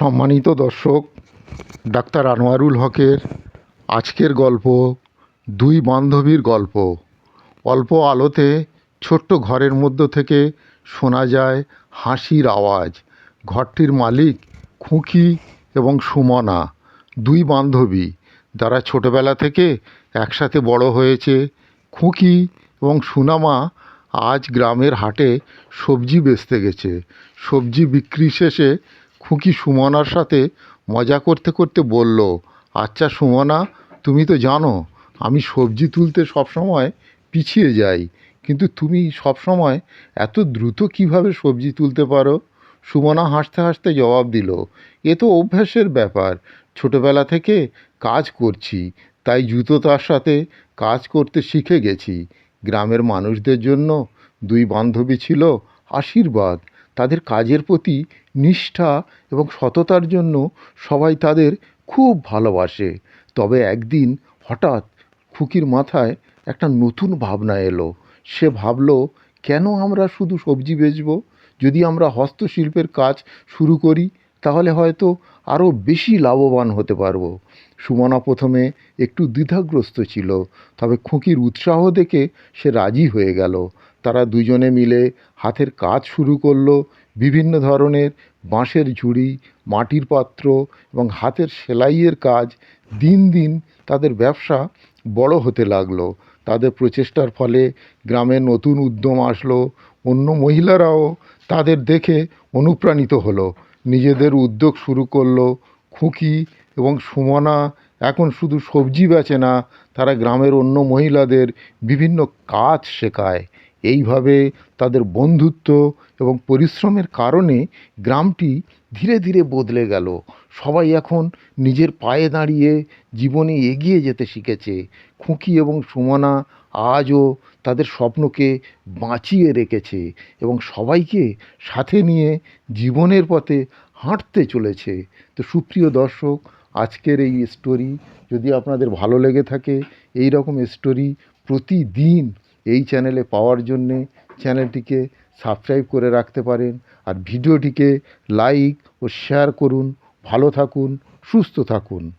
সম্মানিত দর্শক, ডাক্তার আনোয়ারুল হকের আজকের গল্প, দুই বান্ধবীর গল্প। অল্প আলোতে ছোট্ট ঘরের মধ্য থেকে শোনা যায় হাসির আওয়াজ। ঘরটির মালিক খুঁকি এবং সুমনা, দুই বান্ধবী। যারা ছোটোবেলা থেকে একসাথে বড় হয়েছে, খুকি এবং সুনামা আজ গ্রামের হাটে সবজি বেচতে গেছে। সবজি বিক্রি শেষে খুকি সুমনার সাথে মজা করতে করতে বলল আচ্ছা সুমনা, তুমি তো জানো, আমি সবজি তুলতে সবসময় পিছিয়ে যাই, কিন্তু তুমি সবসময় এত দ্রুত কীভাবে সবজি তুলতে পারো? সুমনা হাসতে হাসতে জবাব দিল, এ তো অভ্যাসের ব্যাপার, ছোটোবেলা থেকে কাজ করছি, তাই দ্রুততার সাথে কাজ করতে শিখে গেছি। গ্রামের মানুষদের জন্য দুই বান্ধবী ছিল আশীর্বাদ তাদের কাজের প্রতি নিষ্ঠা এবং সততার জন্য সবাই তাদের খুব ভালোবাসে। তবে একদিন হঠাৎ খুকির মাথায় একটা নতুন ভাবনা এলো। সে ভাবলো, কেন আমরা শুধু সবজি বেচবো? যদি আমরা হস্তশিল্পের কাজ শুরু করি তাহলে হয়তো আরও বেশি লাভবান হতে পারব। সুমনা প্রথমে একটু দ্বিধাগ্রস্ত ছিল, তবে খুকির উৎসাহ দেখে সে রাজি হয়ে গেল। তারা দুজনে মিলে হাতের কাজ শুরু করল, বিভিন্ন ধরনের বাঁশের ঝুড়ি, মাটির পাত্র এবং হাতের সেলাইয়ের কাজ। দিন দিন তাদের ব্যবসা বড় হতে লাগল। তাদের প্রচেষ্টার ফলে গ্রামে নতুন উদ্যম আসলো, অন্য মহিলারাও তাদের দেখে অনুপ্রাণিত হলো। নিজেদের উদ্যোগ শুরু করল খুঁকি এবং সুমনা। এখন শুধু সবজি বেচে না, তারা গ্রামের অন্য মহিলাদের বিভিন্ন কাজ শেখায়। এইভাবে তাদের বন্ধুত্ব এবং পরিশ্রমের কারণে গ্রামটি ধীরে ধীরে বদলে গেল। সবাই এখন নিজের পায়ে দাঁড়িয়ে জীবনে এগিয়ে যেতে শিখেছে। খুকি এবং সুমনা আজও তাদের স্বপ্নকে বাঁচিয়ে রেখেছে এবং সবাইকে সাথে নিয়ে জীবনের পথে হাঁটতে চলেছে। তো সুপ্রিয় দর্শক, আজকের এই স্টোরি যদি আপনাদের ভালো লেগে থাকে এই রকম স্টোরি প্রতিদিন এই চ্যানেলে পাওয়ার জন্যে চ্যানেলটিকে সাবস্ক্রাইব করে রাখতে পারেন আর ভিডিওটিকে লাইক ও শেয়ার করুন। ভালো থাকুন, সুস্থ থাকুন।